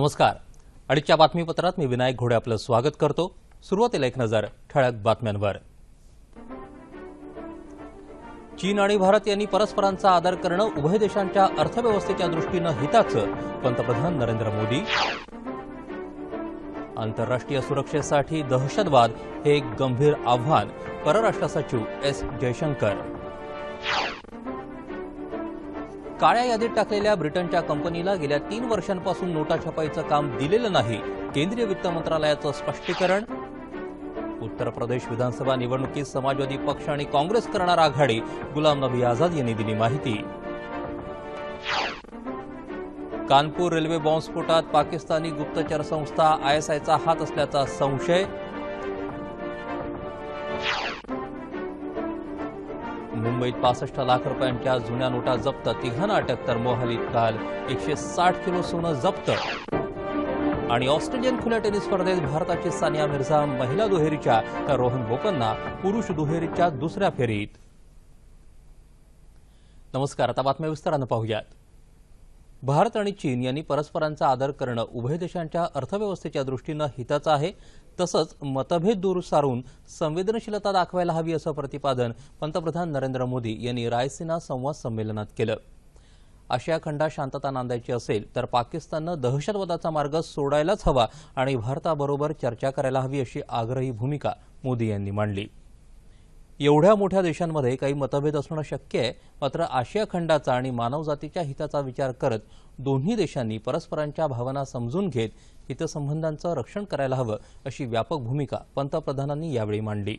नमस्कार. अडीचच्या बातमीपत्रात मी विनायक घोडे आपलं स्वागत करतो. सुरुवातीला एक नजर ठळक बातम्यांवर. चीन आणि भारत यांनी परस्परांचा आदर करणं उभय देशांच्या अर्थव्यवस्थेच्या दृष्टीनं हिताचं पंतप्रधान नरेंद्र मोदी. आंतरराष्ट्रीय सुरक्षेसाठी दहशतवाद हे एक गंभीर आव्हान परराष्ट्र सचिव एस जयशंकर. काळ्या यादीत टाकलेल्या ब्रिटनच्या कंपनीला गेल्या तीन वर्षांपासून नोटा छपाईचं काम दिलेलं नाही. केंद्रीय वित्त मंत्रालयाचं स्पष्टीकरण. उत्तर प्रदेश विधानसभा निवडणुकीत समाजवादी पक्ष आणि काँग्रेस करणार आघाडी. गुलाम नबी आझाद यांनी दिली माहिती. कानपूर रेल्वे बॉम्बस्फोटात पाकिस्तानी गुप्तचर संस्था आयएसआयचा हात असल्याचा संशय. मुंबईत पासष्ट लाख रुपयांच्या जुन्या नोटा जप्त. तिघांना अटक तर मोहालीत काल एकशे साठ किलो सोनं जप्त. आणि ऑस्ट्रेलियन खुल्या टेनिस स्पर्धेत भारताची सानिया मिर्झा महिला दुहेरीच्या तर रोहन बोपन्ना पुरुष दुहेरीच्या दुसऱ्या फेरीत. नमस्कार आता बातम्या विस्तारानं पाहूयात. भारत आणि चीन यांनी परस्परांचा आदर करणं उभय देशांच्या अर्थव्यवस्थेच्या दृष्टीनं हिताचं आहे. तसंच मतभेद दूर सारून संवेदनशीलता दाखवायला हवी असं प्रतिपादन पंतप्रधान नरेंद्र मोदी यांनी रायसिना संवाद संमेलनात केलं. आशिया खंडात शांतता नांदायची असेल तर पाकिस्ताननं दहशतवादाचा मार्ग सोडायलाच हवा आणि भारताबरोबर चर्चा करायला हवी अशी आग्रही भूमिका मोदी यांनी मांडली. एवढ्या मोठ्या देशांमध्ये काही मतभेद असणं शक्य आहे. मात्र आशिया खंडाचा आणि मानवजातीच्या हिताचा विचार करत दोन्ही देशांनी परस्परांच्या भावना समजून घेत हितसंबंधांचं रक्षण करायला हवं अशी व्यापक भूमिका पंतप्रधानांनी यावेळी मांडली.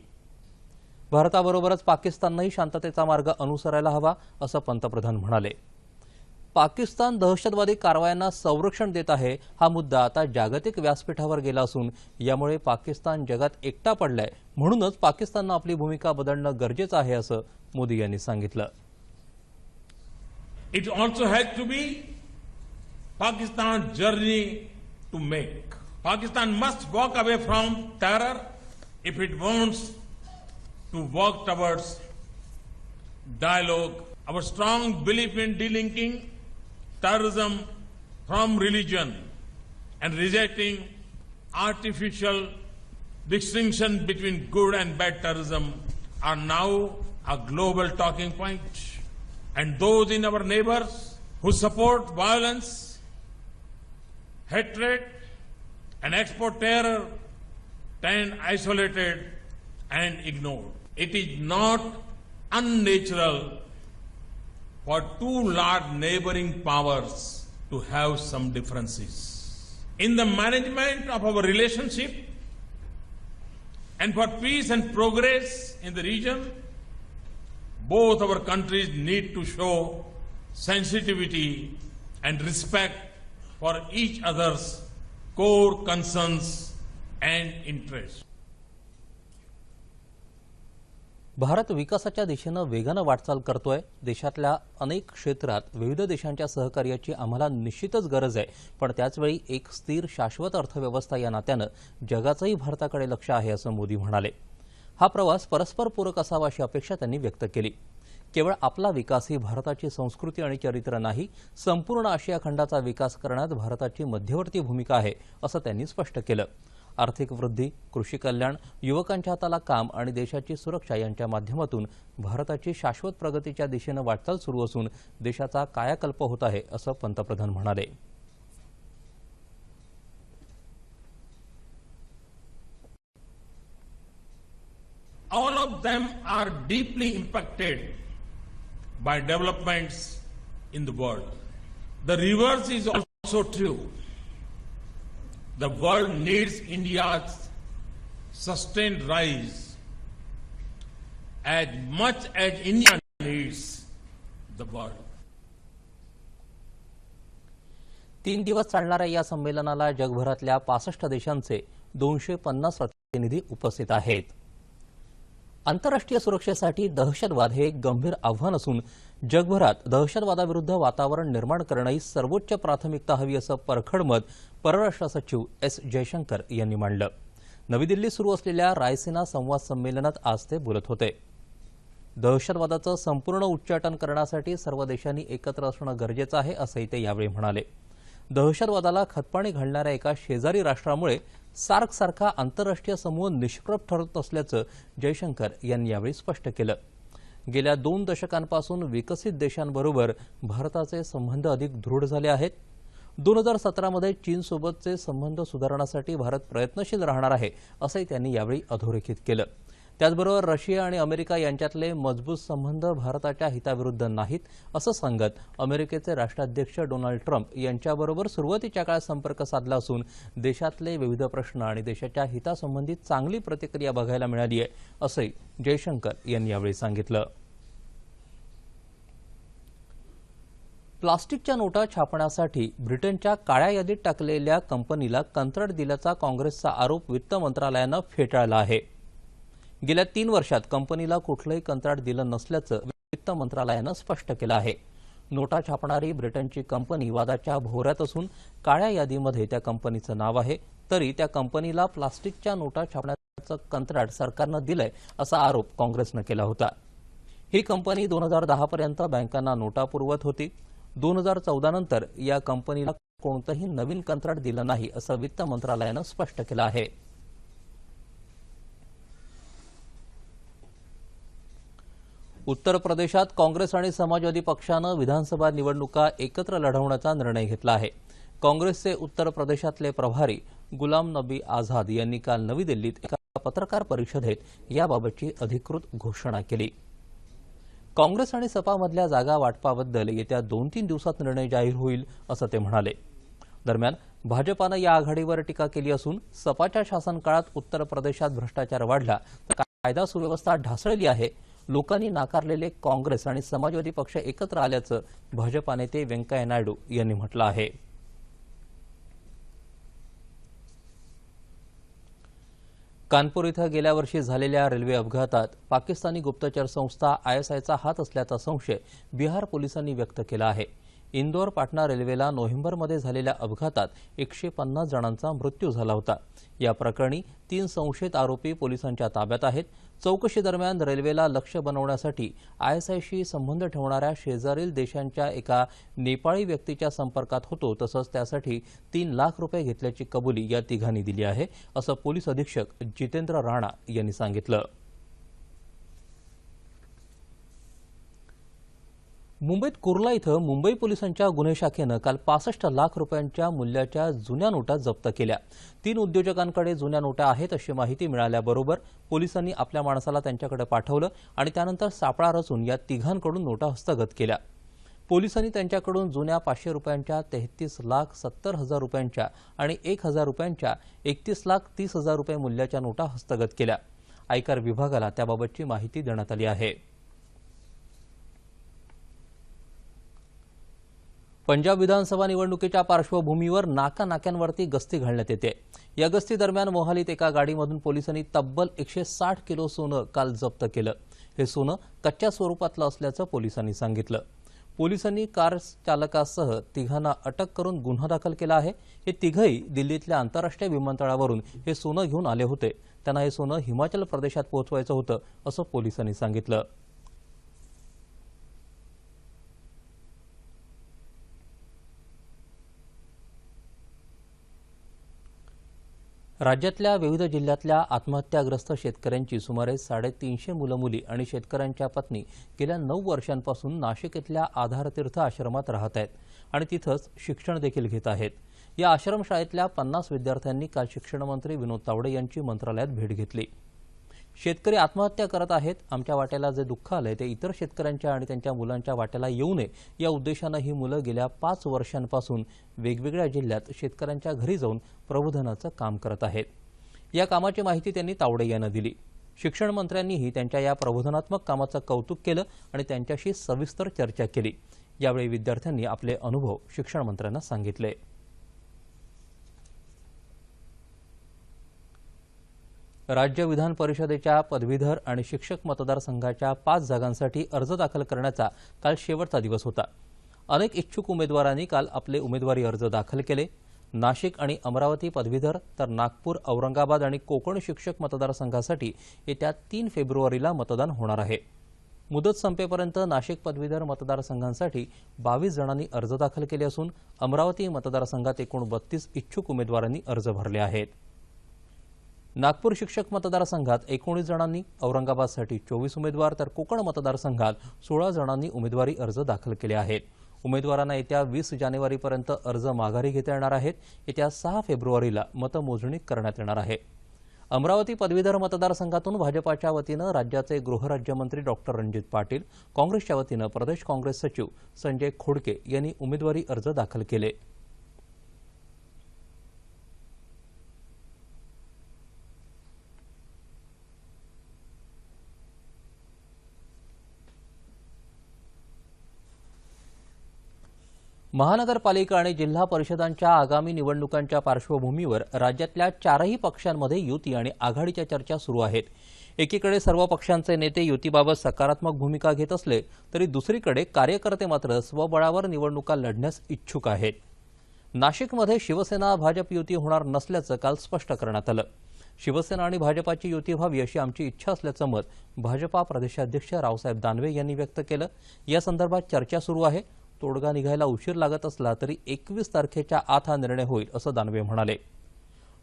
भारताबरोबरच पाकिस्ताननंही शांततेचा मार्ग अनुसरायला हवा असं पंतप्रधान म्हणाले. पाकिस्तान दहशतवादी कारवायांना संरक्षण देत आहे हा मुद्दा आता जागतिक व्यासपीठावर गेला असून यामुळे पाकिस्तान जगात एकटा पडलाय. म्हणूनच पाकिस्ताननं आपली भूमिका बदलणं गरजेचं आहे असं मोदी यांनी सांगितलं. It also has to be Pakistan journey to make Pakistan must walk away from terror if it wants to walk towards dialogue our strong belief in delinking terrorism from religion and rejecting artificial distinction between good and bad terrorism are now a global talking point. And those in our neighbors who support violence, hatred, and export terror stand isolated and ignored. It is not unnatural for two large neighboring powers to have some differences. In the management of our relationship and for peace and progress in the region, both our countries need to show sensitivity and respect for each other's core concerns and interests. Bharat विकासाच्या दिशेनं वेगानं वाटचाल करतोय. देशातल्या अनेक क्षेत्रात विविध देशांच्या सहकार्याची आम्हाला निश्चितच गरज आहे. पण त्याचवेळी एक स्थिर शाश्वत अर्थव्यवस्था या नात्यानं जगाचंही भारताकडे लक्ष आहे असं मोदी म्हणाले. हा प्रवास परस्पर पूरक असावा अशी अपेक्षा त्यांनी व्यक्त केली. केवळ आपला विकास ही भारताची संस्कृती आणि चरित्र नाही संपूर्ण आशिया खंडाचा विकास करण्यात भारताची मध्यवर्ती भूमिका आहे असं त्यांनी स्पष्ट केलं. आर्थिक वृद्धी कृषी कल्याण युवकांच्या हाताला काम आणि देशाची सुरक्षा यांच्या माध्यमातून भारताची शाश्वत प्रगतीच्या दिशेनं वाटचाल सुरू असून देशाचा कायाकल्प होत आहे असं पंतप्रधान म्हणाले All of them are deeply impacted by developments in the world. The reverse is also true. The world needs India's sustained rise as much as India needs the world. तीन दिवस चालणाऱ्या या संमेलनाला जगभरातल्या पासष्ट देशांचे दोनशे पन्नास प्रतिनिधी उपस्थित आहेत आंतरराष्ट्रीय सुरक्षेसाठी दहशतवाद हे एक गंभीर आव्हान असून जगभरात दहशतवादाविरुद्ध वातावरण निर्माण करणंही सर्वोच्च प्राथमिकता हवी असं परखड मत परराष्ट्र सचिव एस जयशंकर यांनी मांडलं. नवी दिल्लीत सुरू असलेल्या रायसेना संवाद संमेलनात आज ते बोलत होते. दहशतवादाचं संपूर्ण उच्चाटन करण्यासाठी सर्व देशांनी एकत्र असणं गरजेचं आहे असंही ते यावेळी म्हणाले. दहशतवादाला खतपाणी घालणाऱ्या एका शेजारी राष्ट्रामुळे सार्कसारखा आंतरराष्ट्रीय समूह निष्प्रभ ठरत असल्याचं जयशंकर यांनी यावेळी स्पष्ट केलं. गेल्या दोन दशकांपासून विकसित देशांबरोबर भारताचे संबंध अधिक दृढ झाले आहेत. दोन हजार सतरामध्ये चीनसोबतचे संबंध सुधारण्यासाठी भारत प्रयत्नशील राहणार आहे असंही त्यांनी यावेळी अधोरेखित केलं. त्याचबरोबर रशिया आणि अमेरिका यांच्यातले मजबूत संबंध भारताच्या हिताविरुद्ध नाहीत असं सांगत अमेरिकेचे राष्ट्राध्यक्ष डोनाल्ड ट्रम्प यांच्याबरोबर सुरुवातीच्या काळात संपर्क साधला असून देशातले विविध प्रश्न आणि देशाच्या हितासंबंधित चांगली प्रतिक्रिया बघायला मिळाली आहे असंही जयशंकर यांनी यावेळी सांगितलं. प्लास्टिकच्या नोटा छापण्यासाठी ब्रिटनच्या काळ्या यादीत टाकलेल्या कंपनीला कंत्राट दिल्याचा काँग्रेसचा आरोप वित्त मंत्रालयानं फेटाळला आहे. गेल्या तीन वर्षात कंपनीला कुठलंही कंत्राट दिलं नसल्याचं वित्त मंत्रालयानं स्पष्ट केलं आहे. नोटा छापणारी ब्रिटनची कंपनी वादाच्या भोवऱ्यात असून काळ्या यादीमध्ये त्या कंपनीचं नाव आहे. तरी त्या कंपनीला प्लास्टिकच्या नोटा छापण्याचं कंत्राट सरकारनं दिलंय असा आरोप काँग्रेसनं केला होता. ही कंपनी दोन हजार दहापर्यंत बँकांना नोटा पुरवत होती. दोन हजार चौदा नंतर या कंपनीला कोणतंही नवीन कंत्राट दिलं नाही असं वित्त मंत्रालयानं स्पष्ट केलं आहे. उत्तर प्रदेशात काँग्रेस आणि समाजवादी पक्षानं विधानसभा निवडणुका एकत्र लढवण्याचा निर्णय घेतला आहे. काँग्रेसचे उत्तर प्रदेशातले प्रभारी गुलाम नबी आझाद यांनी काल नवी दिल्लीत एका पत्रकार परिषदेत याबाबतची अधिकृत घोषणा केली. काँग्रेस आणि सपामधल्या जागा वाटपाबद्दल येत्या दोन तीन दिवसात निर्णय जाहीर होईल असं ते म्हणाले. दरम्यान भाजपानं या आघाडीवर टीका केली असून सपाच्या शासनकाळात उत्तर प्रदेशात भ्रष्टाचार वाढला तर कायदा सुव्यवस्था ढासळली आहे लोकांनी नाकारलेले काँग्रेस आणि समाजवादी पक्ष एकत्र आल्याचं भाजपा नेते व्यंकय्या नायडू यांनी म्हटलं आहे. कानपूर इथं गेल्या वर्षी झालेल्या रेल्वे अपघातात पाकिस्तानी गुप्तचर संस्था आयएसआयचा हात असल्याचा संशय बिहार पोलिसांनी व्यक्त केला आहे. इंदोर पाटणा रेल्वेला नोव्हेंबरमध्ये झालेल्या अपघातात एकशे पन्नास जणांचा मृत्यू झाला होता. या प्रकरणी तीन संशयित आरोपी पोलिसांच्या ताब्यात आहेत. चौकशी दरम्यान रेल्वेला लक्ष बनवण्यासाठी आयएसआयशी संबंध ठेवणाऱ्या शेजारील देशांच्या एका नेपाळी व्यक्तीच्या संपर्कात होतो तसंच त्यासाठी तीन लाख रुपये घेतल्याची कबुली या तिघांनी दिली आहे असं पोलीस अधीक्षक जितेंद्र राणा यांनी सांगितलं. मुंबईत कुर्ला इथं मुंबई पोलिसांच्या गुन्हे शाखेनं काल पासष्ट लाख रुपयांच्या मूल्याच्या जुन्या नोटा जप्त केल्या. तीन उद्योजकांकडे जुन्या नोटा आहेत अशी माहिती मिळाल्याबरोबर पोलिसांनी आपल्या माणसाला त्यांच्याकडे पाठवलं आणि त्यानंतर सापळा रचून या तिघांकडून नोटा हस्तगत केल्या. पोलिसांनी त्यांच्याकडून जुन्या पाचशे रुपयांच्या तेहतीस लाख सत्तर हजार रुपयांच्या आणि एक हजार रुपयांच्या एकतीस लाख तीस हजार रुपये मूल्याच्या नोटा हस्तगत केल्या. आयकर विभागाला त्याबाबतची माहिती देण्यात आली आहे. पंजाब विधानसभा निवडणुकीच्या पार्श्वभूमीवर नाका नाक्यांवरती गस्ती घालण्यात येते. या गस्ती दरम्यान मोहालीत एका गाडीमधून पोलिसांनी तब्बल एकशे साठ किलो सोनं काल जप्त केलं. हे सोनं कच्च्या स्वरूपातलं असल्याचं पोलिसांनी सांगितलं. पोलिसांनी कार चालकासह तिघांना अटक करून गुन्हा दाखल केला आहे. हे तिघही दिल्लीतल्या आंतरराष्ट्रीय विमानतळावरून हे सोनं घेऊन आले होते. त्यांना हे सोनं हिमाचल प्रदेशात पोहोचवायचं होतं असं पोलिसांनी सांगितलं. राज्यातल्या विविध जिल्ह्यातल्या आत्महत्याग्रस्त शेतकऱ्यांची सुमारे साडेतीनशे मुलं मुली आणि शेतकऱ्यांच्या पत्नी गेल्या नऊ वर्षांपासून नाशिक इथल्या आधारतीर्थ आश्रमात राहत आहेत आणि तिथंच शिक्षण देखील घेत आहेत. या आश्रमशाळेतल्या पन्नास विद्यार्थ्यांनी काल शिक्षणमंत्री विनोद तावडे यांची मंत्रालयात भेट घेतली. शेतकरी आत्महत्या करत आहेत. आमच्या वाट्याला जे दुःख आलंय ते इतर शेतकऱ्यांच्या आणि त्यांच्या मुलांच्या वाट्याला येऊ नये. या उद्देशानं ही मुलं गेल्या पाच वर्षांपासून वेगवेगळ्या जिल्ह्यात शेतकऱ्यांच्या घरी जाऊन प्रबोधनाचं काम करत आहेत. या कामाची माहिती त्यांनी तावडे यांना दिली. शिक्षण मंत्र्यांनीही त्यांच्या या प्रबोधनात्मक कामाचं कौतुक केलं आणि त्यांच्याशी सविस्तर चर्चा केली. यावेळी विद्यार्थ्यांनी आपले अनुभव शिक्षण मंत्र्यांना सांगितले. राज्य विधान परिषदेच्या पदवीधर आणि शिक्षक मतदारसंघाच्या पाच जागांसाठी अर्ज दाखल करण्याचा काल शेवटचा दिवस होता. अनेक इच्छुक उमेदवारांनी काल आपले उमेदवारी अर्ज दाखल केले. नाशिक आणि अमरावती पदवीधर तर नागपूर औरंगाबाद आणि कोकण शिक्षक मतदारसंघासाठी येत्या तीन फेब्रुवारीला मतदान होणार आहे. मुदत संपेपर्यंत नाशिक पदवीधर मतदारसंघांसाठी बावीस जणांनी अर्ज दाखल केले असून अमरावती मतदारसंघात एकूण बत्तीस इच्छुक उमेदवारांनी अर्ज भरले आहेत. नागपूर शिक्षक मतदारसंघात एकोणीस जणांनी औरंगाबादसाठी चोवीस उमेदवार तर कोकण मतदारसंघात सोळा जणांनी उमेदवारी अर्ज दाखल केले आहेत. उमेदवारांना येत्या वीस जानेवारीपर्यंत अर्ज माघारी घेता येणार आहेत. येत्या सहा फेब्रुवारीला मतमोजणी करण्यात येणार आहे. अमरावती पदवीधर मतदारसंघातून भाजपाच्या वतीनं राज्याचे गृहराज्यमंत्री डॉक्टर रणजित पाटील काँग्रेसच्या वतीनं प्रदेश काँग्रेस सचिव संजय खोडके यांनी उमेदवारी अर्ज दाखल केले. महानगरपालिका आणि जिल्हा परिषदांच्या आगामी निवडणुकांच्या पार्श्वभूमीवर राज्यातल्या चारही पक्षांमध्ये युती आणि आघाडीच्या चर्चा सुरू आहेत. एकीकडे सर्व पक्षांचे नेते युतीबाबत सकारात्मक भूमिका घेत असले तरी दुसरीकडे कार्यकर्ते मात्र स्वबळावर निवडणुका लढण्यास इच्छुक आहेत. नाशिकमध्ये शिवसेना भाजप युती होणार नसल्याचं काल स्पष्ट करण्यात आलं. शिवसेना आणि भाजपाची युती व्हावी अशी आमची इच्छा असल्याचं मत भाजपा प्रदेशाध्यक्ष रावसाहेब दानवे यांनी व्यक्त केलं. या संदर्भात चर्चा सुरू आहे. तोडगा निघायला उशीर लागत असला तरी एकवीस तारखेच्या आत हा निर्णय होईल असं दानवे म्हणाले.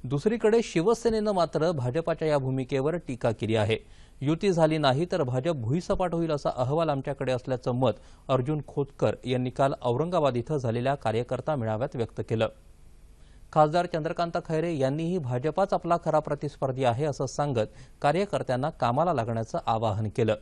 दुसरीकडे शिवसेनेनं मात्र भाजपाच्या या भूमिकेवर टीका केली आहे. युती झाली नाही तर भाजप भुईसपाट होईल असा अहवाल आमच्याकडे असल्याचं मत अर्जुन खोतकर यांनी काल औरंगाबाद इथं झालेल्या कार्यकर्ता मेळाव्यात व्यक्त केलं. खासदार चंद्रकांत खैरे यांनीही भाजपाच आपला खरा प्रतिस्पर्धी आहे असं सांगत कार्यकर्त्यांना कामाला लागण्याचं आवाहन केलं.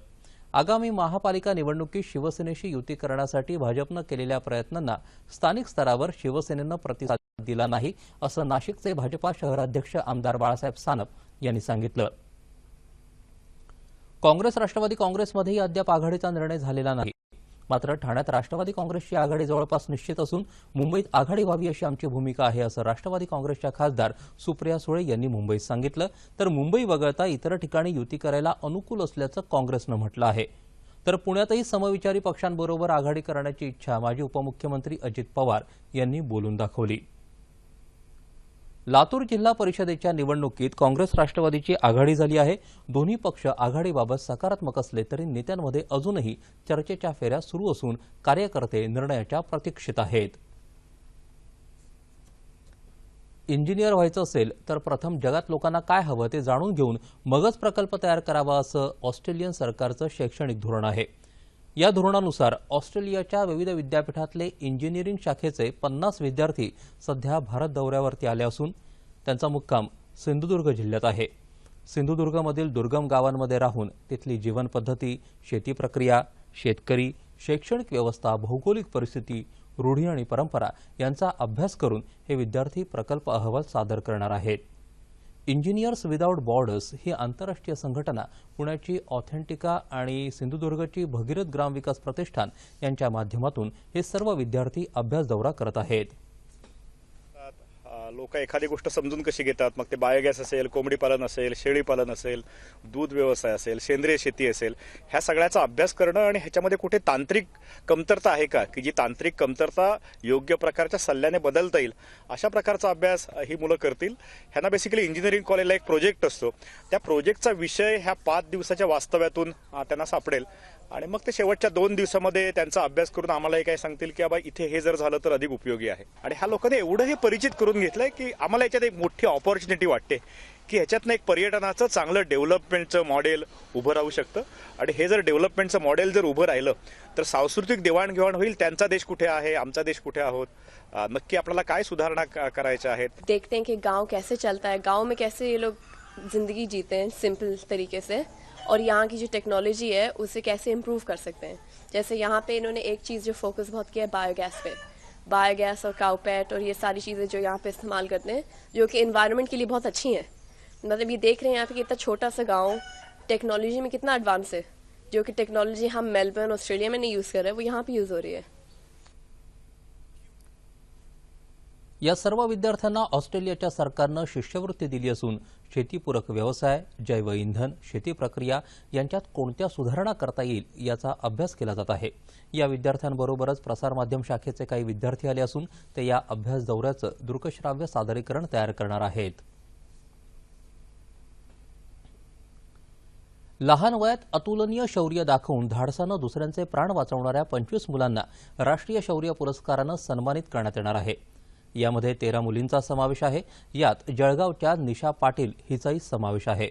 आगामी महापालिका निवडणुकीत शिवसेनेशी युती करण्यासाठी भाजपनं केलेल्या प्रयत्नांना स्थानिक स्तरावर शिवसेनेनं प्रतिसाद दिला नाही असं नाशिकचे भाजपा शहराध्यक्ष आमदार बाळासाहेब सानप यांनी सांगितलं. काँग्रेस राष्ट्रवादी काँग्रेसमध्येही अद्याप आघाडीचा निर्णय झालेला नाही. मात्र ठाण्यात राष्ट्रवादी काँग्रेसची आघाडी जवळपास निश्चित असून मुंबईत आघाडी व्हावी अशी आमची भूमिका आहे असं राष्ट्रवादी काँग्रेसच्या खासदार सुप्रिया सुळे यांनी मुंबईत सांगितलं. तर मुंबई वगळता इतर ठिकाणी युती करायला अनुकूल असल्याचं काँग्रेसनं म्हटलं आहे. तर पुण्यातही समविचारी पक्षांबरोबर आघाडी करण्याची इच्छा माजी उपमुख्यमंत्री अजित पवार यांनी बोलून दाखवली. लातूर जिल्हा परिषदेच्या निवडणुकीत काँग्रेस राष्ट्रवादीची आघाडी झाली आहे. दोन्ही पक्ष आघाडीबाबत सकारात्मक असले तरी नेत्यांमध्ये अजूनही चर्चेच्या फेऱ्या सुरू असून कार्यकर्ते निर्णयाच्या प्रतीक्षेत आहेत. इंजिनियर व्हायचं असेल तर प्रथम जगात लोकांना काय हवं ते जाणून घेऊन मगच प्रकल्प तयार करावा असं ऑस्ट्रेलियन सरकारचं शैक्षणिक धोरण आहे. या धोरणानुसार ऑस्ट्रेलियाच्या विविध विद्यापीठातले इंजिनिअरिंग शाखेचे पन्नास विद्यार्थी सध्या भारत दौऱ्यावरती आले असून त्यांचा मुक्काम सिंधुदुर्ग जिल्ह्यात आहे. सिंधुदुर्गमधील दुर्गम गावांमध्ये राहून तिथली जीवनपद्धती शेती प्रक्रिया शेतकरी शैक्षणिक व्यवस्था भौगोलिक परिस्थिती रूढी आणि परंपरा यांचा अभ्यास करून हे विद्यार्थी प्रकल्प अहवाल सादर करणार आहेत. इंजिनियर्स विदाऊट बॉर्डर्स ही आंतरराष्ट्रीय संघटना पुण्याची ऑथेंटिका आणि सिंधुदुर्गची भगीरथ ग्राम विकास प्रतिष्ठान यांच्या माध्यमातून हे सर्व विद्यार्थी अभ्यास दौरा करत आहेत. लोक एखादी गोष्ट समजून कशी घेतात? मग ते बायोगॅस असेल कोंबडी पालन असेल शेळी पालन असेल दूध व्यवसाय असेल सेंद्रिय शेती असेल ह्या सगळ्याचा अभ्यास करणं आणि ह्याच्यामध्ये कुठे तांत्रिक कमतरता आहे का? की जी तांत्रिक कमतरता योग्य प्रकारच्या सल्ल्याने बदलता येईल अशा प्रकारचा अभ्यास ही मुलं करतील. ह्यांना बेसिकली इंजिनिअरिंग कॉलेजला एक प्रोजेक्ट असतो. त्या प्रोजेक्टचा विषय ह्या पाच दिवसाच्या वास्तव्यातून त्यांना सापडेल. आणि मग ते शेवटच्या दोन दिवसामध्ये त्यांचा अभ्यास करून आम्हालाही काय सांगतील की बाबा इथे हे जर झालं तर अधिक उपयोगी आहे. आणि ह्या लोकांनी एवढं हे परिचित करून घेतलंय की आम्हाला याच्यात एक मोठी ऑपॉर्च्युनिटी वाटते की ह्याच्यातनं एक पर्यटनाचं चांगलं डेव्हलपमेंटचं मॉडेल उभं राहू शकतं. आणि हे जर डेव्हलपमेंटचं मॉडेल जर उभं राहिलं तर सांस्कृतिक देवाणघेवाण होईल त्यांचा देश कुठे आहे आमचा देश कुठे आहोत नक्की आपल्याला काय सुधारणा क- करायच्या आहेत? देखते हैं कि गाव कैसे चलता है गाव में कैसे ये लोग जिंदगी जीते हैं सिंपल तरीके से। और यहाँ की जो टेक्नोलॉजी है, उसे कैसे इम्प्रूव कर सकते हैं? जैसे यहाँ पे इन्होंने एक चीज़ जो फोकस बहुत किया है बायोगैस पे। बायोगैस और काउपैट और ये सारी चीज़ें जो यहाँ पे इस्तेमाल करते हैं, जो कि इन्वायरमेंट के लिए बहुत अच्छी हैं। मतलब ये देख रहे हैं यहाँ पे कि इतना छोटा सा गाँव टेक्नोलॉजी में कितना एडवांस है, जो कि टेक्नोलॉजी हम मेलबर्न ऑस्ट्रेलिया में नहीं यूज़ कर रहे हैं वो यहाँ पर यूज़ हो रही है। या सर्व विद्यार्थ्यांना ऑस्ट्रेलियाच्या सरकारनं शिष्यवृत्ती दिली असून शेतीपूरक व्यवसाय जैव इंधन शेती प्रक्रिया यांच्यात कोणत्या सुधारणा करता येईल याचा अभ्यास केला जात आहे. या विद्यार्थ्यांबरोबरच प्रसारमाध्यम शाखेचे काही विद्यार्थी आले असून ते या अभ्यास दौऱ्याचं दृकश्राव्य सादरीकरण तयार करणार आहेत. लहान वयात अतुलनीय शौर्य दाखवून धाडसानं दुसऱ्यांचे प्राण वाचवणाऱ्या पंचवीस मुलांना राष्ट्रीय शौर्य पुरस्कारानं सन्मानित करण्यात येणार आहे. यामध्ये तेरा मुलींचा समावेश आहे. यात जळगावच्या निशा पाटील हिचाही समावेश आहे.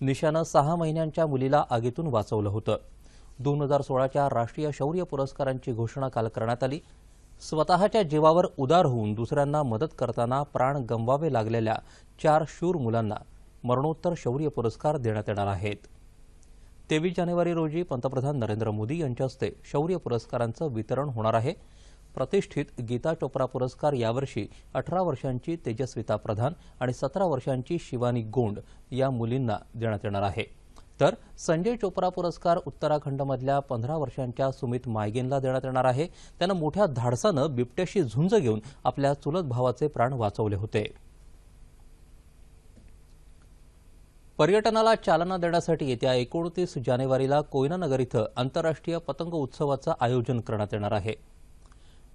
निशानं सहा महिन्यांच्या मुलीला आगीतून वाचवलं होतं. दोन हजार सोळाच्या राष्ट्रीय शौर्य पुरस्कारांची घोषणा काल करण्यात आली. स्वतःच्या जीवावर उदार होऊन दुसऱ्यांना मदत करताना प्राण गमवावे लागलेल्या चार शूर मुलांना मरणोत्तर शौर्य पुरस्कार देण्यात येणार आहेत. तेवीस जानेवारी रोजी पंतप्रधान नरेंद्र मोदी यांच्या हस्ते शौर्य पुरस्कारांचं वितरण होणार आहे. प्रतिष्ठित गीता चोप्रा पुरस्कार यावर्षी अठरा वर्षांची तेजस्विता प्रधान आणि सतरा वर्षांची शिवानी गोंड या मुलींना देण्यात येणार आहे. तर संजय चोप्रा पुरस्कार उत्तराखंडमधल्या पंधरा वर्षांच्या सुमित मायगेनला देण्यात येणार आहे. त्यानं मोठ्या धाडसानं बिबट्याशी झुंज घेऊन आपल्या चुलत भावाचे प्राण वाचवले होते. पर्यटनाला चालना देण्यासाठी येत्या एकोणतीस जानेवारीला कोयनानगर इथं आंतरराष्ट्रीय पतंग उत्सवाचं आयोजन करण्यात येणार आहे.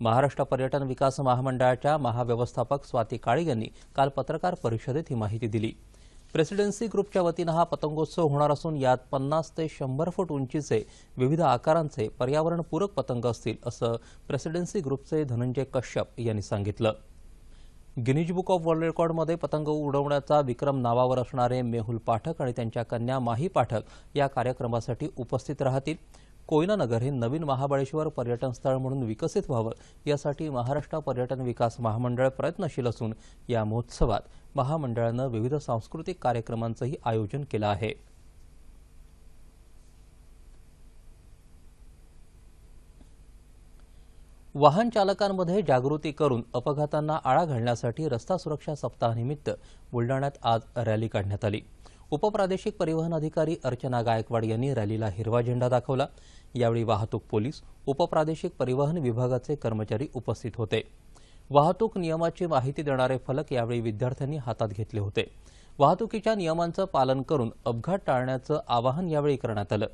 महाराष्ट्र पर्यटन विकास महामंडळाच्या महाव्यवस्थापक स्वाती काळे यांनी काल पत्रकार परिषदेत ही माहिती दिली. प्रेसिडेन्सी ग्रुपच्या वतीनं हा पतंगोत्सव होणार असून यात पन्नास ते शंभर फूट उंचीचे विविध आकारांचे पर्यावरणपूरक पतंग असतील असं प्रेसिडेन्सी ग्रुपचे धनंजय कश्यप यांनी सांगितलं. गिनीज बुक ऑफ वर्ल्ड रेकॉर्डमध्ये पतंग उडवण्याचा विक्रम नावावर असणारे मेहुल पाठक आणि त्यांच्या कन्या माही पाठक या कार्यक्रमासाठी उपस्थित राहतील. कोयना नगर हे नवीन महाबळेश्वर पर्यटन स्थळ म्हणून विकसित व्हावं यासाठी महाराष्ट्र पर्यटन विकास महामंडळ प्रयत्नशील असून या महोत्सवात महामंडळानं विविध सांस्कृतिक कार्यक्रमांचंही आयोजन केलं आहे. वाहन चालकांमध्ये जागृती करून अपघातांना आळा घालण्यासाठी रस्ता सुरक्षा सप्ताहानिमित्त बुलडाण्यात आज रॅली काढण्यात आली. उपप्रादेशिक परिवहन अधिकारी अर्चना गायकवाड यांनी रॅलीला हिरवा झेंडा दाखवला. यावेळी वाहतूक पोलीस उपप्रादेशिक परिवहन विभागाचे कर्मचारी उपस्थित होते. वाहतूक नियमाची माहिती देणारे फलक यावेळी विद्यार्थ्यांनी हातात घेतले होते. वाहतुकीच्या नियमांचं पालन करून अपघात टाळण्याचं आवाहन यावेळी करण्यात आलं.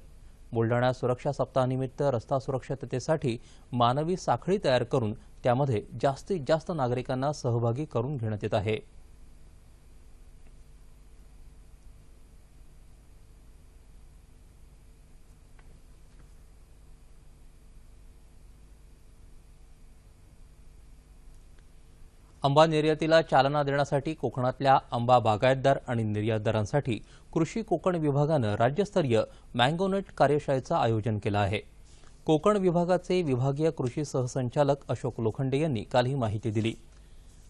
बुलडाणा सुरक्षा सप्ताहानिमित्त रस्ता सुरक्षिततेसाठी मानवी साखळी तयार करून त्यामध्ये जास्तीत जास्त नागरिकांना सहभागी करून घेण्यात येत आहे. आंबा निर्यातीला चालना देण्यासाठी कोकणातल्या आंबा बागायतदार आणि निर्यातदारांसाठी कृषी कोकण विभागानं राज्यस्तरीय मँगोनेट कार्यशाळेचं आयोजन केलं आहे. कोकण विभागाचे विभागीय कृषी सहसंचालक अशोक लोखंडे यांनी काल ही माहिती दिली.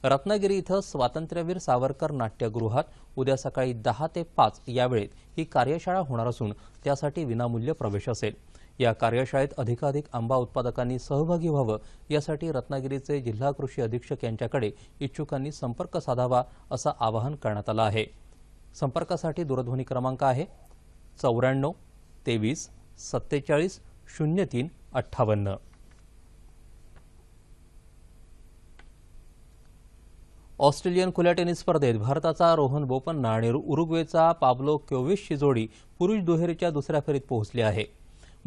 रत्नागिरी इथं स्वातंत्र्यवीर सावरकर नाट्यगृहात उद्या सकाळी दहा ते पाच या वेळेत ही कार्यशाळा होणार असून त्यासाठी विनामूल्य प्रवेश असेल. या कार्यशाळेत अधिकाधिक आंबा उत्पादकांनी सहभागी व्हावं यासाठी रत्नागिरीचे जिल्हा कृषी अधीक्षक यांच्याकडे इच्छुकांनी संपर्क साधावा असं आवाहन करण्यात आलं आहे. संपर्कासाठी दूरध्वनी क्रमांक आहे चौऱ्याण्णव तेवीस सत्तेचाळीस शून्य तीन अठ्ठावन्न. ऑस्ट्रेलियन खुल्या टेनिस स्पर्धेत भारताचा रोहन बोपन्ना आणि उरुग्वेचा पाब्लो क्योवेसची जोडी पुरुष दुहेरीच्या दुसऱ्या फेरीत पोहोचली आहे.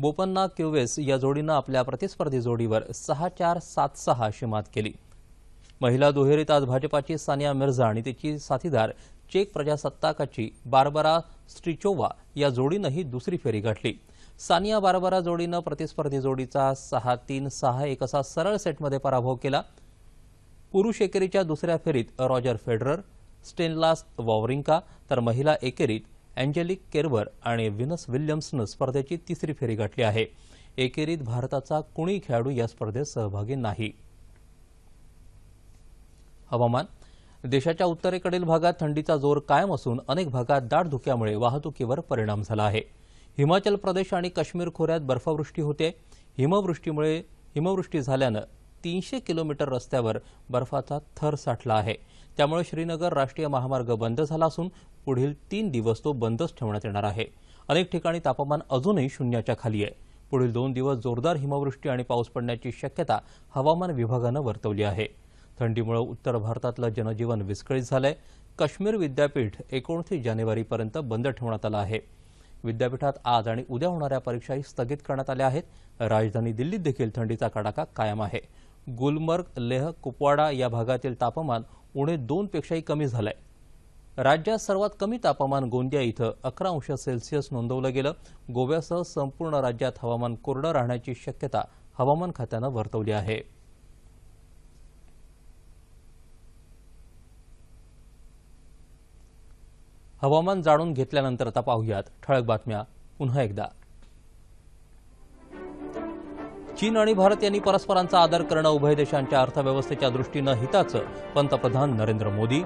बोपन्ना क्युवेस या जोडीनं आपल्या प्रतिस्पर्धी जोडीवर सहा चार सात सहा अशी मात केली. महिला दुहेरीत आज भाजपाची सानिया मिर्झा आणि तिची साथीदार चेक प्रजासत्ताकाची बार्बरा स्ट्रिचोवा या जोडीनंही दुसरी फेरी गाठली. सानिया बार्बरा जोडीनं प्रतिस्पर्धी जोडीचा सहा तीन सहा एक असा सरळ सेटमध्ये पराभव केला. पुरुष एकेरीच्या दुसऱ्या फेरीत रॉजर फेडरर स्टेनलास वॉवरिंका तर महिला एकेरीत अँजेलिक केरवर आणि विनस विल्यम्सनं स्पर्धेची तिसरी फेरी गाठली आहे. एकेरीत भारताचा कुणी खेळाडू या स्पर्धेत सहभागी नाही. हवामान. देशाच्या उत्तरेकडील भागात थंडीचा जोर कायम असून अनेक भागात दाट धुक्यामुळे वाहतुकीवर परिणाम झाला आहे. हिमाचल प्रदेश आणि काश्मीर खोऱ्यात बर्फवृष्टी होते. हिमवृष्टीमुळे हिमवृष्टी झाल्यानं तीनशे किलोमीटर रस्त्यावर बर्फाचा थर साठला आहे. त्यामुळे श्रीनगर राष्ट्रीय महामार्ग बंद झाला असून पुढील तीन दिवस तो बंदच ठेवण्यात येणार आहे. अनेक ठिकाणी तापमान अजूनही शून्याच्या खाली आहे. पुढील दोन दिवस जोरदार हिमवृष्टी आणि पाऊस पडण्याची शक्यता हवामान विभागानं वर्तवली आहे. थंडीमुळे उत्तर भारतातलं जनजीवन विस्कळीत झालंय. काश्मीर विद्यापीठ एकोणतीस जानेवारीपर्यंत बंद ठेवण्यात आलं आहे. विद्यापीठात आज आणि उद्या होणाऱ्या परीक्षाही स्थगित करण्यात आल्या आहेत. राजधानी दिल्लीत देखील थंडीचा कडाका कायम आहे. गुलमर्ग लेह कुपवाडा या भागातील तापमान उणे दोनपेक्षाही कमी कमी झालंय. राज्यात सर्वात कमी तापमान गोंदिया इथं अकरा अंश सेल्सिअस नोंदवलं गेलं. गोव्यासह संपूर्ण राज्यात हवामान कोरडं राहण्याची शक्यता हवामान खात्यानं वर्तवली आहे. हवामान जाणून घेतल्यानंतर आता पाहूयात ठळक बातम्या पुन्हा एकदा. चीन आणि भारत यांनी परस्परांचा आदर करणं उभय देशांच्या अर्थव्यवस्थेच्या दृष्टीनं हिताचं पंतप्रधान नरेंद्र मोदी.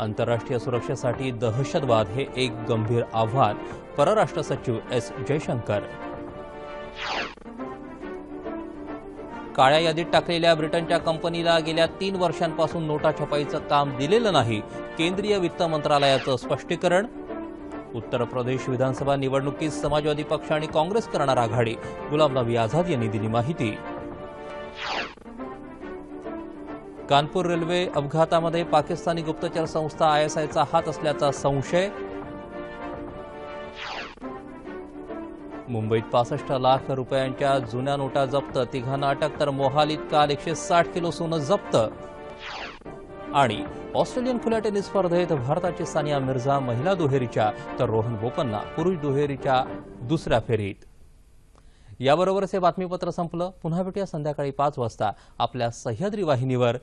आंतरराष्ट्रीय सुरक्षेसाठी दहशतवाद हे एक गंभीर आव्हान परराष्ट्र सचिव एस जयशंकर. काळ्या यादीत टाकलेल्या ब्रिटनच्या कंपनीला गेल्या तीन वर्षांपासून नोटा छपाईचं काम दिलेलं नाही केंद्रीय वित्त मंत्रालयाचं स्पष्टीकरण. उत्तर प्रदेश विधानसभा निवडणुकीत समाजवादी पक्ष आणि काँग्रेस करणार आघाडी. गुलाम नबी आझाद यांनी दिली माहिती. कानपूर रेल्वे अपघातामध्ये पाकिस्तानी गुप्तचर संस्था आयएसआयचा हात असल्याचा संशय. मुंबईत पासष्ट लाख रुपयांच्या जुन्या नोटा जप्त. तिघांना अटक तर मोहालीत काल एकशे साठ किलो सोनं जप्त. आणि ऑस्ट्रेलियन खुल्या टेनिस स्पर्धेत भारताची सानिया मिर्झा महिला दुहेरीच्या तर रोहन बोपन्ना पुरुष दुहेरीच्या दुसऱ्या फेरीत. याबरोबरच हे बातमीपत्र संपलं. पुन्हा भेटूया संध्याकाळी पाच वाजता आपल्या सह्याद्री वाहिनीवर.